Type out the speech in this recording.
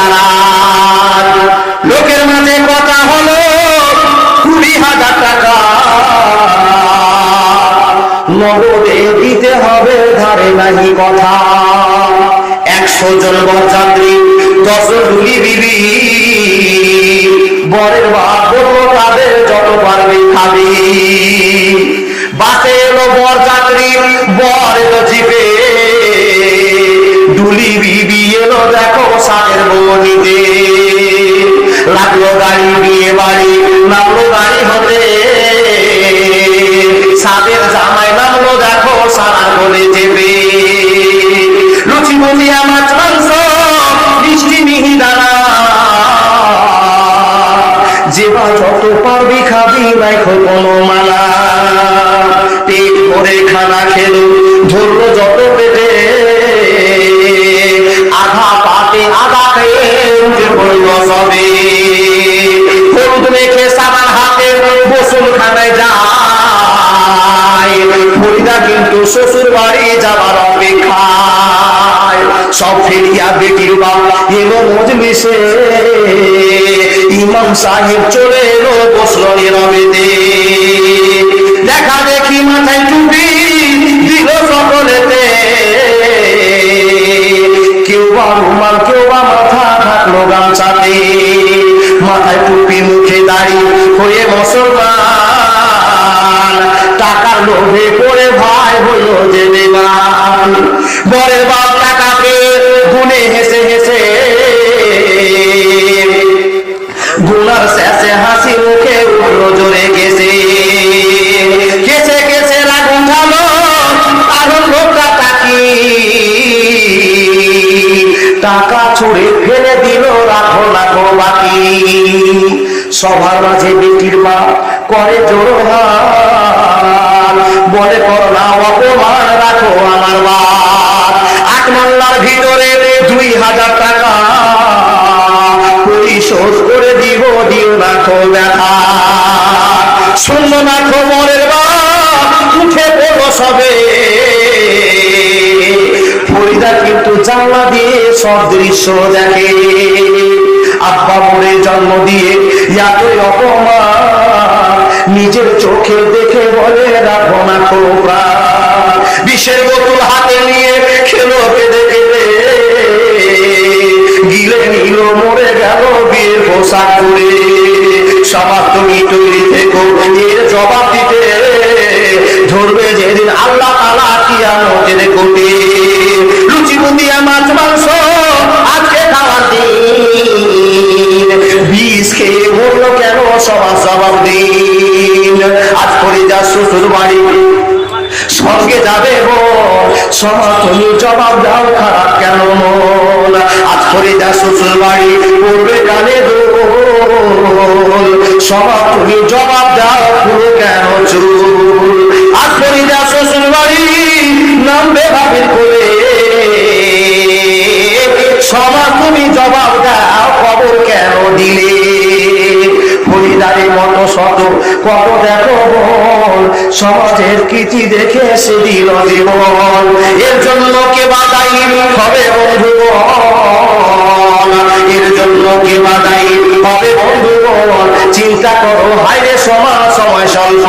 দাঁড়ান লোকের মাঝে কথা হলো কুড়ি হাজার টাকা। নগদে দিতে হবে ধারে নাহি কথা। একশো জন বরযাত্রী, দশ ডুলি বিবি। বরের বাপ তাদের যত পারবে খাবে। বাসে এলো বরযাত্রী, বর এলো জিপে। ডুলি বিবি এলো দেখো বনিতে লাগল গাড়ি, বিয়ে বাড়ি গাড়ি হতে। সাদের জামাই দেখো সারা গলে চেপে। লুচি মুচিয়া মাছ মাংস মিষ্টি মিহি দানা যেবা যত পারবি খাবি নাই কোনো মালা। পেট ভরে খানা খেলো, ধরলো যত পেটে শ্বশুর বাড়ি যাবার অপেক্ষায় সব ফেরিয়া বেটির বাবা এলো মজলিসে ইমাম সাহেব চলে এলো দেখা দেখি মাথায় টুপি। মুসলমান। টাকার লোভে করে ভাই হইল যে বেমান বরের বাপ টাকা পেয়ে গুনে হেসে হেসে গুনার শেষে হাসি মুখে উঠল জোরে গেছে কেসে কেসে রাগ উঠালো আরও লোকটা তাকি। টাকা ছুড়ে ফেলে দিল, রাখো রাখো বাকি। সবার মাঝে বেটির মা করে হাত বলে করো না অপমান রাখো আমার আট মাল্লার ভিতরে দুই হাজার টাকা। পরিশোধ করে দিব, দিও রাখো ব্যথা। শুনলো না খবরের বাপ উঠে পড়ো সবে। ফরিদা কিন্তু জানলা দিয়ে সব দৃশ্য দেখে। আব্বা মরে জন্ম দিয়ে নিজের চোখে দেখে বলে, রাখো না খোপরা বিষের বোতল হাতে নিয়ে খেলো কেঁদে কেঁদে। গিলে নিল, মরে গেল, বিয়ের পোশাক যা শ্বশুর বাড়ি সঙ্গে যাবে সবার তুমি জবাব দাও খারাপ কেন মন? আজ করে যা শ্বশুর বাড়ি পড়বে গানে সবার তুমি জবাব দাও পুরো কেন চুল? কত দেখো বল, সমাজের কীর্তি দেখে সে দিল জীবন এর জন্য কে বাদাই হবে বন্ধু এর জন্য কে বাদাই হবে বন্ধু চিন্তা করো হাইরে সমাজ, সময় স্বল্প